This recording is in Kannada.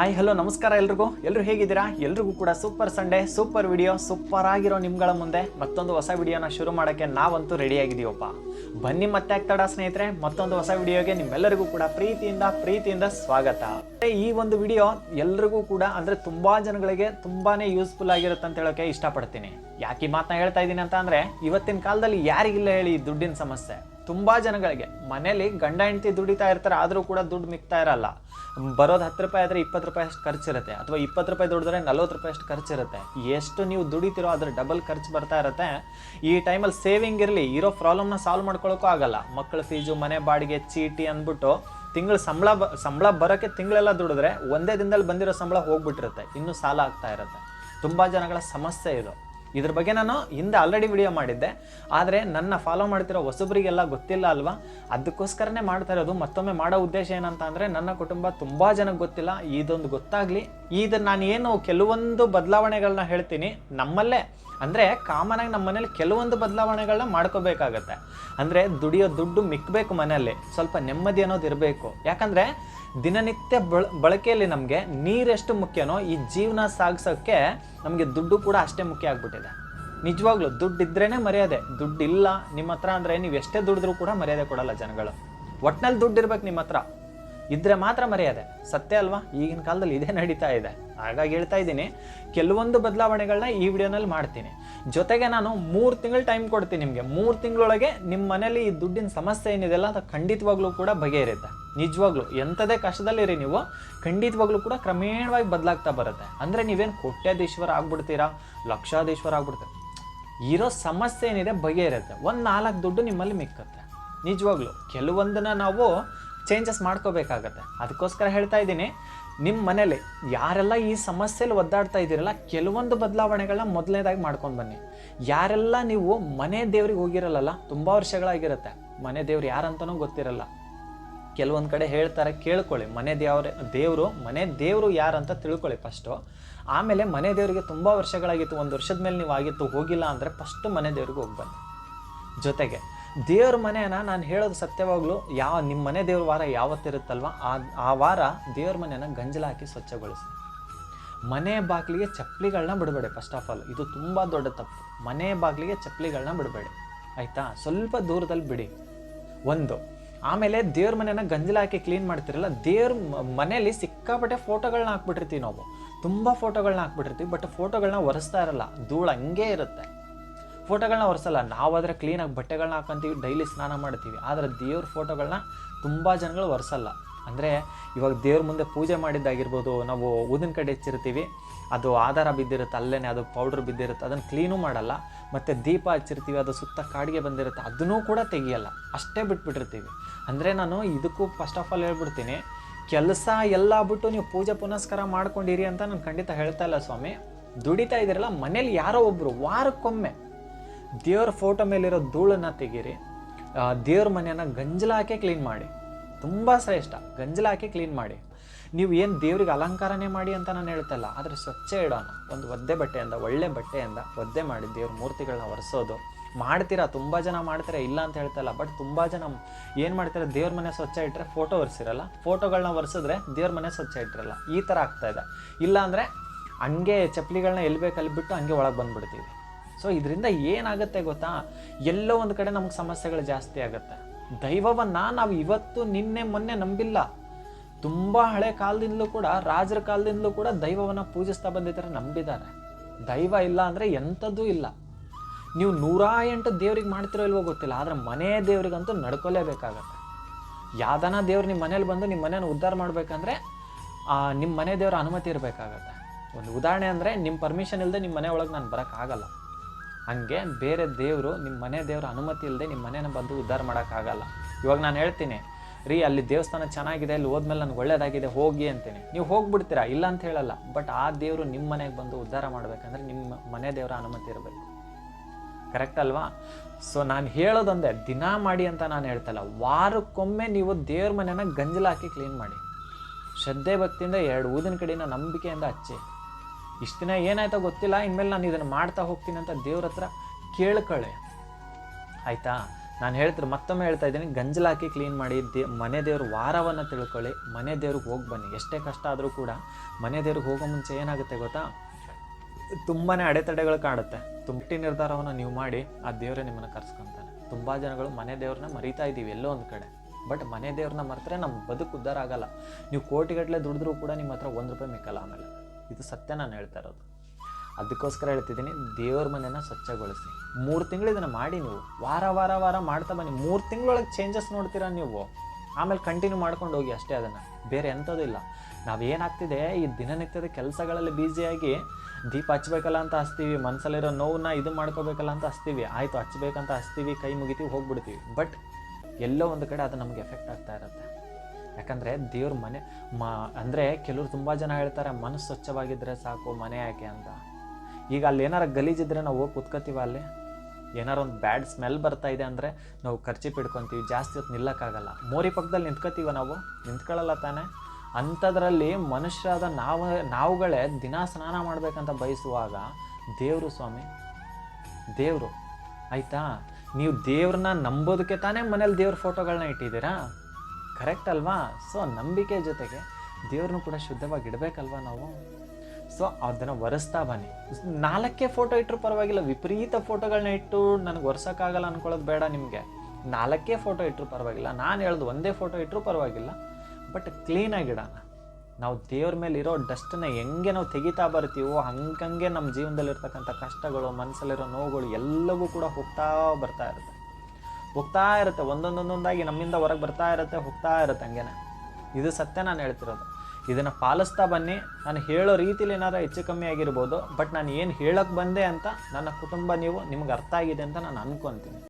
ಹಾಯ್ ಹಲೋ ನಮಸ್ಕಾರ ಎಲ್ರಿಗೂ. ಎಲ್ಲರೂ ಹೇಗಿದ್ದೀರಾ? ಎಲ್ರಿಗೂ ಕೂಡ super Sunday super video super ಆಗಿರೋ ನಿಮ್ಗಳ ಮುಂದೆ ಮತ್ತೊಂದು ಹೊಸ ವಿಡಿಯೋನ ಶುರು ಮಾಡೋಕ್ಕೆ ನಾವಂತೂ ರೆಡಿ ಆಗಿದ್ದೀವಪ್ಪ. ಬನ್ನಿ ಮತ್ತೆ ಆಗ್ತಾಡ ಸ್ನೇಹಿತರೆ, ಮತ್ತೊಂದು ಹೊಸ ವಿಡಿಯೋಗೆ ನಿಮ್ಮೆಲ್ಲರಿಗೂ ಕೂಡ ಪ್ರೀತಿಯಿಂದ ಪ್ರೀತಿಯಿಂದ ಸ್ವಾಗತ. ಈ ಒಂದು ವಿಡಿಯೋ ಎಲ್ರಿಗೂ ಕೂಡ ಅಂದ್ರೆ ತುಂಬಾ ಜನಗಳಿಗೆ ತುಂಬಾನೇ ಯೂಸ್ಫುಲ್ ಆಗಿರುತ್ತೆ ಅಂತ ಹೇಳೋಕೆ ಇಷ್ಟಪಡ್ತೀನಿ. ಯಾಕೆ ಈ ಮಾತನ್ನ ಹೇಳ್ತಾ ಇದ್ದೀನಿ ಅಂತ ಅಂದ್ರೆ, ಇವತ್ತಿನ ಕಾಲದಲ್ಲಿ ಯಾರಿಗಿಲ್ಲ ಹೇಳಿ ದುಡ್ಡಿನ ಸಮಸ್ಯೆ. ತುಂಬಾ ಜನಗಳಿಗೆ. ಮನೇಲಿ ಗಂಡ, ಹೆಂಡತಿ ದುಡಿತಾ ಇರ್ತಾರೆ, ಆದರೂ ಕೂಡ ದುಡ್ಡು ಮಿಗ್ತಾ ಇರಲ್ಲ. ಬರೋದು ಹತ್ತು ರೂಪಾಯಿ ಆದರೆ ಇಪ್ಪತ್ತು ರೂಪಾಯಿ ಅಷ್ಟು ಖರ್ಚಿರುತ್ತೆ, ಅಥವಾ ಇಪ್ಪತ್ತು ರೂಪಾಯಿ ದುಡಿದ್ರೆ ನಲ್ವತ್ತು ರೂಪಾಯಿ ಅಷ್ಟು ಖರ್ಚಿರುತ್ತೆ. ಎಷ್ಟು ನೀವು ದುಡಿತಿರೋ ಅದ್ರ ಡಬಲ್ ಖರ್ಚು ಬರ್ತಾ ಇರುತ್ತೆ. ಈ ಟೈಮಲ್ಲಿ ಸೇವಿಂಗ್ ಇರಲಿ, ಇರೋ ಪ್ರಾಬ್ಲಮ್ನ ಸಾಲ್ವ್ ಮಾಡ್ಕೊಳ್ಳೋಕ್ಕೂ ಆಗಲ್ಲ. ಮಕ್ಕಳ ಫೀಸು, ಮನೆ ಬಾಡಿಗೆ, ಚೀಟಿ ಅಂದ್ಬಿಟ್ಟು ತಿಂಗಳ ಸಂಬಳ ಸಂಬಳ ಬರೋಕ್ಕೆ ತಿಂಗಳೆಲ್ಲ ದುಡಿದ್ರೆ ಒಂದೇ ದಿನದಲ್ಲಿ ಬಂದಿರೋ ಸಂಬಳ ಹೋಗ್ಬಿಟ್ಟಿರುತ್ತೆ. ಇನ್ನೂ ಸಾಲ ಆಗ್ತಾ ಇರುತ್ತೆ. ತುಂಬ ಜನಗಳ ಸಮಸ್ಯೆ ಇದು. ಇದ್ರ ಬಗ್ಗೆ ನಾನು ಹಿಂದೆ ಆಲ್ರೆಡಿ ವಿಡಿಯೋ ಮಾಡಿದ್ದೆ. ಆದರೆ ನನ್ನ ಫಾಲೋ ಮಾಡ್ತಿರೋ ಹೊಸಬರಿಗೆಲ್ಲ ಗೊತ್ತಿಲ್ಲ ಅಲ್ವಾ? ಅದಕ್ಕೋಸ್ಕರನೇ ಮಾಡ್ತಾ ಇರೋದು. ಮತ್ತೊಮ್ಮೆ ಮಾಡೋ ಉದ್ದೇಶ ಏನಂತ ಅಂದರೆ ನನ್ನ ಕುಟುಂಬ ತುಂಬ ಜನಕ್ಕೆ ಗೊತ್ತಿಲ್ಲ. ಇದೊಂದು ಗೊತ್ತಾಗಲಿ. ಇದು ನಾನು ಏನು ಕೆಲವೊಂದು ಬದಲಾವಣೆಗಳನ್ನ ಹೇಳ್ತೀನಿ, ನಮ್ಮಲ್ಲೇ. ಅಂದರೆ ಕಾಮನಾಗಿ ನಮ್ಮ ಮನೇಲಿ ಕೆಲವೊಂದು ಬದಲಾವಣೆಗಳನ್ನ ಮಾಡ್ಕೋಬೇಕಾಗತ್ತೆ. ಅಂದರೆ ದುಡಿಯೋ ದುಡ್ಡು ಮಿಕ್ಕಬೇಕು ಮನೆಯಲ್ಲಿ, ಸ್ವಲ್ಪ ನೆಮ್ಮದಿ ಅನ್ನೋದು ಇರಬೇಕು. ಯಾಕಂದರೆ ದಿನನಿತ್ಯ ಬಳ, ಬಳಕೆಯಲ್ಲಿ ನಮಗೆ ನೀರೆಷ್ಟು ಮುಖ್ಯನೋ, ಈ ಜೀವನ ಸಾಗಿಸೋಕ್ಕೆ ನಮಗೆ ದುಡ್ಡು ಕೂಡ ಅಷ್ಟೇ ಮುಖ್ಯ ಆಗ್ಬಿಟ್ಟಿದೆ. ನಿಜವಾಗ್ಲೂ ದುಡ್ಡು ಇದ್ರೇ ಮರ್ಯಾದೆ ದುಡ್ಡು ಇಲ್ಲ ನಿಮ್ಮ ಹತ್ರ ಅಂದರೆ ನೀವು ಎಷ್ಟೇ ದುಡಿದ್ರೂ ಕೂಡ ಮರ್ಯಾದೆ ಕೊಡಲ್ಲ ಜನಗಳು. ಒಟ್ನಲ್ಲಿ ದುಡ್ಡು ಇರ್ಬೇಕು ನಿಮ್ಮ ಹತ್ರ ಇದ್ರೆ ಮಾತ್ರ ಮರ್ಯಾದೆ. ಸತ್ಯ ಅಲ್ವಾ? ಈಗಿನ ಕಾಲದಲ್ಲಿ ಇದೇ ನಡೀತಾ ಇದೆ. ಹಾಗಾಗಿ ಹೇಳ್ತಾ ಇದ್ದೀನಿ, ಕೆಲವೊಂದು ಬದಲಾವಣೆಗಳನ್ನ ಈ ವಿಡಿಯೋನಲ್ಲಿ ಮಾಡ್ತೀನಿ. ಜೊತೆಗೆ ನಾನು ಮೂರು ತಿಂಗಳು ಟೈಮ್ ಕೊಡ್ತೀನಿ ನಿಮಗೆ. ಮೂರು ತಿಂಗಳೊಳಗೆ ನಿಮ್ಮ ಮನೇಲಿ ಈ ದುಡ್ಡಿನ ಸಮಸ್ಯೆ ಏನಿದೆಲ್ಲ ಅದು ಖಂಡಿತವಾಗ್ಲೂ ಕೂಡ ಬಗೆಹರಿಯುತ್ತೆ. ನಿಜವಾಗ್ಲೂ, ಎಂಥದೇ ಕಷ್ಟದಲ್ಲಿರಿ ನೀವು, ಖಂಡಿತವಾಗ್ಲೂ ಕೂಡ ಕ್ರಮೇಣವಾಗಿ ಬದಲಾಗ್ತಾ ಬರುತ್ತೆ. ಅಂದರೆ ನೀವೇನು ಕೋಟ್ಯಾಧೀಶ್ವರ ಆಗ್ಬಿಡ್ತೀರಾ? ಲಕ್ಷಾಧೀಶ್ವರ ಆಗ್ಬಿಡ್ತೀರಾ? ಇರೋ ಸಮಸ್ಯೆ ಏನಿದೆ ಬಗೆಹರಿಯುತ್ತೆ. ಒಂದು ನಾಲ್ಕು ದುಡ್ಡು ನಿಮ್ಮಲ್ಲಿ ಮಿಕ್ಕತ್ತೆ. ನಿಜವಾಗ್ಲೂ, ಕೆಲವೊಂದನ್ನ ನಾವು ಚೇಂಜಸ್ ಮಾಡ್ಕೋಬೇಕಾಗತ್ತೆ. ಅದಕ್ಕೋಸ್ಕರ ಹೇಳ್ತಾ ಇದ್ದೀನಿ ನಿಮ್ಮ ಮನೇಲಿ ಯಾರೆಲ್ಲ ಈ ಸಮಸ್ಯೆಲಿ ಒದ್ದಾಡ್ತಾ ಇದ್ದೀರಲ್ಲ, ಕೆಲವೊಂದು ಬದಲಾವಣೆಗಳನ್ನ ಮೊದಲನೇದಾಗಿ ಮಾಡ್ಕೊಂಡು ಬನ್ನಿ. ಯಾರೆಲ್ಲ ನೀವು ಮನೆ ದೇವ್ರಿಗೆ ಹೋಗಿರಲ್ಲ ತುಂಬ ವರ್ಷಗಳಾಗಿರುತ್ತೆ, ಮನೆ ದೇವ್ರು ಯಾರಂತನೂ ಗೊತ್ತಿರಲ್ಲ. ಕೆಲವೊಂದು ಕಡೆ ಹೇಳ್ತಾರೆ, ಕೇಳ್ಕೊಳ್ಳಿ, ಮನೆ ದೇವ್ರ, ದೇವರು, ಮನೆ ದೇವರು ಯಾರಂತ ತಿಳ್ಕೊಳ್ಳಿ ಫಸ್ಟು ಆಮೇಲೆ ಮನೆ ದೇವರಿಗೆ ತುಂಬ ವರ್ಷಗಳಾಗಿತ್ತು, ಒಂದು ವರ್ಷದ ಮೇಲೆ ನೀವು ಆಗಿತ್ತು, ಹೋಗಿಲ್ಲ ಅಂದರೆ ಫಸ್ಟು ಮನೆ ದೇವ್ರಿಗೆ ಹೋಗಿ ಬನ್ನಿ. ಜೊತೆಗೆ ದೇವ್ರ ಮನೆಯನ್ನ ನಾನು ಹೇಳೋದು ಸತ್ಯವಾಗ್ಲೂ, ಯಾವ ನಿಮ್ಮ ಮನೆ ದೇವ್ರ ವಾರ ಯಾವತ್ತಿರುತ್ತಲ್ವ, ಆ ಆ ವಾರ ದೇವ್ರ ಮನೆನ ಗಂಜಲ ಹಾಕಿ ಸ್ವಚ್ಛಗೊಳಿಸಿ. ಮನೆ ಬಾಗಿಲಿಗೆ ಚಪ್ಪಲಿಗಳನ್ನ ಬಿಡಬೇಡಿ ಫಸ್ಟ್ ಆಫ್ ಆಲ್ ಇದು ತುಂಬ ದೊಡ್ಡ ತಪ್ಪು. ಮನೆ ಬಾಗಿಲಿಗೆ ಚಪ್ಪಲಿಗಳನ್ನ ಬಿಡಬೇಡಿ. ಆಯಿತಾ? ಸ್ವಲ್ಪ ದೂರದಲ್ಲಿ ಬಿಡಿ. ಒಂದು, ಆಮೇಲೆ ದೇವ್ರ ಮನೆನ ಗಂಜಲ ಹಾಕಿ ಕ್ಲೀನ್ ಮಾಡ್ತಿರಲ್ಲ, ದೇವ್ರ ಮನೆಯಲ್ಲಿ ಸಿಕ್ಕಾಪಟ್ಟೆ ಫೋಟೋಗಳನ್ನ ಹಾಕ್ಬಿಟ್ಟಿರ್ತೀವಿ ನಾವು. ತುಂಬ ಫೋಟೋಗಳನ್ನ ಹಾಕ್ಬಿಟ್ಟಿರ್ತೀವಿ ಬಟ್ ಫೋಟೋಗಳನ್ನ ಒರೆಸ್ತಾ ಇರಲ್ಲ. ಧೂಳು ಹಂಗೆ ಇರುತ್ತೆ. ಫೋಟೋಗಳನ್ನ ಒರೆಸಲ್ಲ. ನಾವಾದರೆ ಕ್ಲೀನಾಗಿ ಬಟ್ಟೆಗಳನ್ನ ಹಾಕೊಂತೀವಿ ಡೈಲಿ ಸ್ನಾನ ಮಾಡ್ತೀವಿ. ಆದರೆ ದೇವ್ರ ಫೋಟೋಗಳನ್ನ ತುಂಬ ಜನಗಳು ಒರೆಸಲ್ಲ. ಅಂದರೆ ಇವಾಗ ದೇವ್ರ ಮುಂದೆ ಪೂಜೆ ಮಾಡಿದ್ದಾಗಿರ್ಬೋದು, ನಾವು ಊದಿನ ಕಡೆ ಹೆಚ್ಚಿರ್ತೀವಿ, ಅದು ಆಧಾರ ಬಿದ್ದಿರುತ್ತೆ ಅಲ್ಲೇ ಅದು ಪೌಡ್ರ್ ಬಿದ್ದಿರುತ್ತೆ, ಅದನ್ನು ಕ್ಲೀನು ಮಾಡಲ್ಲ. ಮತ್ತು ದೀಪ ಹಚ್ಚಿರ್ತೀವಿ, ಅದು ಸುತ್ತ ಕಾಡಿಗೆ ಬಂದಿರುತ್ತೆ, ಅದನ್ನೂ ಕೂಡ ತೆಗಿಯಲ್ಲ. ಅಷ್ಟೇ ಬಿಟ್ಬಿಟ್ಟಿರ್ತೀವಿ. ಅಂದರೆ ನಾನು ಇದಕ್ಕೂ ಫಸ್ಟ್ ಆಫ್ ಆಲ್ ಹೇಳ್ಬಿಡ್ತೀನಿ, ಕೆಲಸ ಎಲ್ಲ ಬಿಟ್ಟು ನೀವು ಪೂಜೆ ಪುನಸ್ಕಾರ ಮಾಡ್ಕೊಂಡಿರಿ ಅಂತ ನಾನು ಖಂಡಿತ ಹೇಳ್ತಾ ಇಲ್ಲ ಸ್ವಾಮಿ. ದುಡಿತಾ ಇದ್ದೀರಲ್ಲ, ಮನೇಲಿ ಯಾರೋ ಒಬ್ಬರು ವಾರಕ್ಕೊಮ್ಮೆ ದೇವ್ರ ಫೋಟೋ ಮೇಲಿರೋ ಧೂಳನ್ನ ತೆಗೀರಿ. ದೇವ್ರ ಮನೆಯನ್ನ ಗಂಜಲ ಹಾಕಿ ಕ್ಲೀನ್ ಮಾಡಿ. ತುಂಬ ಶ್ರೇಷ್ಠ. ಗಂಜಲ ಹಾಕಿ ಕ್ಲೀನ್ ಮಾಡಿ. ನೀವು ಏನು ದೇವ್ರಿಗೆ ಅಲಂಕಾರನೇ ಮಾಡಿ ಅಂತ ನಾನು ಹೇಳ್ತಲ್ಲ, ಆದರೆ ಸ್ವಚ್ಛ ಇಡೋಣ. ಒಂದು ಒದ್ದೆ ಬಟ್ಟೆಯಿಂದ, ಒಳ್ಳೆ ಬಟ್ಟೆಯಿಂದ ಒದ್ದೆ ಮಾಡಿ ದೇವ್ರ ಮೂರ್ತಿಗಳನ್ನ ಒರೆಸೋದು. ಮಾಡ್ತೀರಾ? ತುಂಬ ಜನ ಮಾಡ್ತೀರಾ, ಇಲ್ಲ ಅಂತ ಹೇಳ್ತಲ್ಲ ಬಟ್ ತುಂಬ ಜನ ಏನು ಮಾಡ್ತಾರೆ? ದೇವ್ರ ಮನೆ ಸ್ವಚ್ಛ ಇಟ್ಟರೆ ಫೋಟೋ ಒರೆಸಿರಲ್ಲ. ಫೋಟೋಗಳನ್ನ ಒರೆಸಿದ್ರೆ ದೇವ್ರ ಮನೆ ಸ್ವಚ್ಛ ಇಟ್ಟಿರಲ್ಲ. ಈ ಥರ ಆಗ್ತಾಯಿದೆ ಇದೆ. ಇಲ್ಲ ಅಂದರೆ ಹಂಗೆ ಚಪ್ಪಲಿಗಳನ್ನ ಎಲ್ಲಿ ಬೇಕಲ್ಲಿ ಬಿಟ್ಟು ಹಂಗೆ ಒಳಗೆ ಬಂದ್ಬಿಡ್ತೀವಿ. ಸೊ ಇದರಿಂದ ಏನಾಗುತ್ತೆ ಗೊತ್ತಾ? ಎಲ್ಲೋ ಒಂದು ಕಡೆ ನಮ್ಗೆ ಸಮಸ್ಯೆಗಳು ಜಾಸ್ತಿ ಆಗುತ್ತೆ. ದೈವವನ್ನು ನಾವು ಇವತ್ತು ನಿನ್ನೆ ಮೊನ್ನೆ ನಂಬಿಲ್ಲ. ತುಂಬ ಹಳೆ ಕಾಲದಿಂದಲೂ ಕೂಡ, ರಾಜರ ಕಾಲದಿಂದಲೂ ಕೂಡ ದೈವವನ್ನು ಪೂಜಿಸ್ತಾ ಬಂದಿದ್ದಾರೆ, ನಂಬಿದ್ದಾರೆ. ದೈವ ಇಲ್ಲ ಅಂದರೆ ಎಂಥದ್ದು ಇಲ್ಲ. ನೀವು ನೂರ ಎಂಟು ದೇವ್ರಿಗೆ ಮಾಡ್ತಿರೋ ಇಲ್ವೋ ಗೊತ್ತಿಲ್ಲ, ಆದರೆ ಮನೆ ದೇವ್ರಿಗಂತೂ ನಡ್ಕೊಲೇಬೇಕಾಗತ್ತೆ. ಯಾವ್ದಾನ ದೇವ್ರು ನಿಮ್ಮ ಮನೇಲಿ ಬಂದು ನಿಮ್ಮ ಮನೇನ ಉದ್ಧಾರ ಮಾಡಬೇಕಂದ್ರೆ ನಿಮ್ಮ ಮನೆ ದೇವ್ರ ಅನುಮತಿ ಇರಬೇಕಾಗತ್ತೆ. ಒಂದು ಉದಾಹರಣೆ ಅಂದರೆ ನಿಮ್ಮ ಪರ್ಮಿಷನ್ ಇಲ್ಲದೆ ನಿಮ್ಮ ಮನೆ ಒಳಗೆ ನಾನು ಬರೋಕ್ಕಾಗಲ್ಲ ಹಂಗೆ ಬೇರೆ ದೇವರು ನಿಮ್ಮ ಮನೆ ದೇವರ ಅನುಮತಿ ಇಲ್ಲದೆ ನಿಮ್ಮ ಮನೇನ ಬಂದು ಉದ್ಧಾರ ಮಾಡೋಕ್ಕಾಗಲ್ಲ ಇವಾಗ ನಾನು ಹೇಳ್ತೀನಿ, ರೀ ಅಲ್ಲಿ ದೇವಸ್ಥಾನ ಚೆನ್ನಾಗಿದೆ, ಅಲ್ಲಿ ಹೋದ್ಮೇಲೆ ನನಗೆ ಒಳ್ಳೇದಾಗಿದೆ, ಹೋಗಿ ಅಂತೀನಿ. ನೀವು ಹೋಗ್ಬಿಡ್ತೀರಾ? ಇಲ್ಲ ಅಂತ ಹೇಳಲ್ಲ ಬಟ್ ಆ ದೇವರು ನಿಮ್ಮ ಮನೆಗೆ ಬಂದು ಉದ್ಧಾರ ಮಾಡಬೇಕಂದ್ರೆ ನಿಮ್ಮ ಮನೆ ದೇವರ ಅನುಮತಿ ಇರಬೇಕು. ಕರೆಕ್ಟ್ ಅಲ್ವಾ? ಸೊ ನಾನು ಹೇಳೋದೊಂದೇ, ದಿನ ಮಾಡಿ ಅಂತ ನಾನು ಹೇಳ್ತಲ್ಲ, ವಾರಕ್ಕೊಮ್ಮೆ ನೀವು ದೇವ್ರ ಮನೆನ ಗಂಜಲ ಹಾಕಿ ಕ್ಲೀನ್ ಮಾಡಿ. ಶ್ರದ್ಧೆ ಭಕ್ತಿಯಿಂದ ಎರಡು ಊದಿನ ಕಡೆನ ನಂಬಿಕೆಯಿಂದ ಹಚ್ಚಿ. ಇಷ್ಟು ದಿನ ಏನಾಯ್ತೋ ಗೊತ್ತಿಲ್ಲ, ಇನ್ಮೇಲೆ ನಾನು ಇದನ್ನು ಮಾಡ್ತಾ ಹೋಗ್ತೀನಿ ಅಂತ ದೇವ್ರ ಹತ್ರ ಕೇಳ್ಕೊಳ್ಳೆ ಆಯಿತಾ? ನಾನು ಹೇಳ್ತಾರೆ ಮತ್ತೊಮ್ಮೆ ಹೇಳ್ತಾ ಇದ್ದೀನಿ ಗಂಜಲಾಕಿ ಕ್ಲೀನ್ ಮಾಡಿ, ದೇ, ಮನೆ ದೇವ್ರ ವಾರವನ್ನು ತಿಳ್ಕೊಳ್ಳಿ. ಮನೆ ದೇವ್ರಿಗೆ ಹೋಗಿ ಬನ್ನಿ. ಎಷ್ಟೇ ಕಷ್ಟ ಆದರೂ ಕೂಡ ಮನೆ ದೇವ್ರಿಗೆ ಹೋಗೋ ಮುಂಚೆ ಏನಾಗುತ್ತೆ ಗೊತ್ತಾ? ತುಂಬಾ ಅಡೆತಡೆಗಳು ಕಾಡುತ್ತೆ. ತುಂಬಿ ನಿರ್ಧಾರವನ್ನು ನೀವು ಮಾಡಿ, ಆ ದೇವರೇ ನಿಮ್ಮನ್ನು ಕರ್ಸ್ಕೊತಾನೆ. ತುಂಬ ಜನಗಳು ಮನೆ ದೇವ್ರನ್ನ ಮರಿತಾ ಇದ್ದೀವಿ ಎಲ್ಲೋ ಒಂದು ಕಡೆ. ಬಟ್ ಮನೆ ದೇವ್ರನ್ನ ಮರೆತರೆ ನಮ್ಮ ಬದುಕು ಉದ್ಧಾರ ಆಗಲ್ಲ. ನೀವು ಕೋಟಿಗಟ್ಟಲೆ ದುಡಿದ್ರೂ ಕೂಡ ನಿಮ್ಮ ಹತ್ರ ಒಂದು ರೂಪಾಯಿ ಮಿಕ್ಕಲ್ಲ ಆಮೇಲೆ. ಇದು ಸತ್ಯ ನಾನು ಹೇಳ್ತಾ ಇರೋದು. ಅದಕ್ಕೋಸ್ಕರ ಹೇಳ್ತಿದ್ದೀನಿ, ದೇವ್ರ ಮನೆನ ಸ್ವಚ್ಛಗೊಳಿಸಿ ಮೂರು ತಿಂಗಳು ಇದನ್ನು ಮಾಡಿ ನೀವು. ವಾರ ವಾರ ವಾರ ಮಾಡ್ತಾ ಬನ್ನಿ. ಮೂರು ತಿಂಗಳೊಳಗೆ ಚೇಂಜಸ್ ನೋಡ್ತೀರಾ ನೀವು? ಆಮೇಲೆ ಕಂಟಿನ್ಯೂ ಮಾಡ್ಕೊಂಡು ಹೋಗಿ ಅಷ್ಟೇ ಅದನ್ನು. ಬೇರೆ ಎಂಥದ್ದು ಇಲ್ಲ. ನಾವೇನಾಗ್ತಿದೆ, ಈ ದಿನನಿತ್ಯದ ಕೆಲಸಗಳಲ್ಲಿ ಬ್ಯುಸಿಯಾಗಿ ದೀಪ ಹಚ್ಬೇಕಲ್ಲ ಅಂತ ಹಚ್ತೀವಿ ಮನಸ್ಸಲ್ಲಿರೋ ನೋವನ್ನ ಇದು ಮಾಡ್ಕೋಬೇಕಲ್ಲ ಅಂತ ಹಚ್ತೀವಿ, ಆಯಿತು ಹಚ್ಬೇಕಂತ ಹಚ್ತೀವಿ, ಕೈ ಮುಗಿತೀವಿ, ಹೋಗ್ಬಿಡ್ತೀವಿ. ಬಟ್ ಎಲ್ಲೋ ಒಂದು ಕಡೆ ಅದು ನಮಗೆ ಎಫೆಕ್ಟ್ ಆಗ್ತಾ ಇರುತ್ತೆ. ಯಾಕಂದರೆ ದೇವ್ರ ಮನೆ, ಮ, ಅಂದರೆ ಕೆಲವರು ತುಂಬ ಜನ ಹೇಳ್ತಾರೆ, ಮನಸ್ಸು ಸ್ವಚ್ಛವಾಗಿದ್ದರೆ ಸಾಕು, ಮನೆ ಯಾಕೆ ಅಂತ. ಈಗ ಅಲ್ಲಿ ಏನಾರು ಗಲೀಜಿದ್ರೆ ನಾವು ಹೋಗಿ ಕುತ್ಕೋತೀವ ಅಲ್ಲಿ? ಏನಾರು ಒಂದು ಬ್ಯಾಡ್ ಸ್ಮೆಲ್ ಬರ್ತಾ ಇದೆ ಅಂದರೆ ನಾವು ಖರ್ಚಿ ಪಿಡ್ಕೊತೀವಿ ಜಾಸ್ತಿ ಹೊತ್ತು ನಿಲ್ಲಕ್ಕಾಗಲ್ಲ. ಮೋರಿ ಪಕ್ಕದಲ್ಲಿ ನಿಂತ್ಕೋತೀವ ನಾವು? ನಿಂತ್ಕೊಳ್ಳಲ್ಲ ತಾನೇ? ಅಂಥದ್ರಲ್ಲಿ ಮನುಷ್ಯರಾದ ನಾವು, ನಾವುಗಳೇ ದಿನ ಸ್ನಾನ ಮಾಡಬೇಕಂತ ಬಯಸುವಾಗ ದೇವರು ಸ್ವಾಮಿ, ದೇವರು. ಆಯಿತಾ? ನೀವು ದೇವ್ರನ್ನ ನಂಬೋದಕ್ಕೆ ತಾನೇ ಮನೇಲಿ ದೇವ್ರ ಫೋಟೋಗಳನ್ನ ಇಟ್ಟಿದ್ದೀರಾ? ಕರೆಕ್ಟ್ ಅಲ್ವಾ? ಸೊ ನಂಬಿಕೆ ಜೊತೆಗೆ ದೇವ್ರನ್ನೂ ಕೂಡ ಶುದ್ಧವಾಗಿ ಇಡಬೇಕಲ್ವಾ ನಾವು? ಸೊ ಅದನ್ನು ಒರೆಸ್ತಾ ಬನ್ನಿ. ನಾಲ್ಕೇ ಫೋಟೋ ಇಟ್ಟರು ಪರವಾಗಿಲ್ಲ, ವಿಪರೀತ ಫೋಟೋಗಳನ್ನ ಇಟ್ಟು ನನಗೆ ಒರೆಸೋಕ್ಕಾಗಲ್ಲ ಅನ್ಕೊಳ್ಳೋದು ಬೇಡ ನಿಮಗೆ. ನಾಲ್ಕೇ ಫೋಟೋ ಇಟ್ಟರು ಪರವಾಗಿಲ್ಲ, ನಾನು ಹೇಳ್ದು ಒಂದೇ ಫೋಟೋ ಇಟ್ಟರು ಪರವಾಗಿಲ್ಲ ಬಟ್ ಕ್ಲೀನಾಗಿ ಇಡೋಣ. ನಾವು ದೇವ್ರ ಮೇಲೆ ಇರೋ ಡಸ್ಟನ್ನು ಹೆಂಗೆ ನಾವು ತೆಗಿತಾ ಬರ್ತೀವೋ, ಹಂಗಂಗೆ ನಮ್ಮ ಜೀವನದಲ್ಲಿರ್ತಕ್ಕಂಥ ಕಷ್ಟಗಳು ಮನಸ್ಸಲ್ಲಿರೋ ನೋವುಗಳು ಎಲ್ಲವೂ ಕೂಡ ಹೋಗ್ತಾ ಬರ್ತಾ ಇರುತ್ತೆ. ಹೋಗ್ತಾ ಇರುತ್ತೆ. ಒಂದೊಂದೊಂದೊಂದಾಗಿ ನಮ್ಮಿಂದ ಹೊರಗೆ ಬರ್ತಾ ಇರುತ್ತೆ, ಹೋಗ್ತಾ ಇರುತ್ತೆ ಹಂಗೇನೆ. ಇದು ಸತ್ಯ ನಾನು ಹೇಳ್ತಿರೋದು. ಇದನ್ನು ಪಾಲಿಸ್ತಾ ಬನ್ನಿ. ನಾನು ಹೇಳೋ ರೀತಿಲಿ ಏನಾದ್ರು ಹೆಚ್ಚು ಕಮ್ಮಿ ಆಗಿರ್ಬೋದು, ಬಟ್ ನಾನು ಏನು ಹೇಳೋಕ್ಕೆ ಬಂದೆ ಅಂತ ನನ್ನ ಕುಟುಂಬ ನೀವು ನಿಮ್ಗೆ ಅರ್ಥ ಆಗಿದೆ ಅಂತ ನಾನು ಅನ್ಕೊತೀನಿ.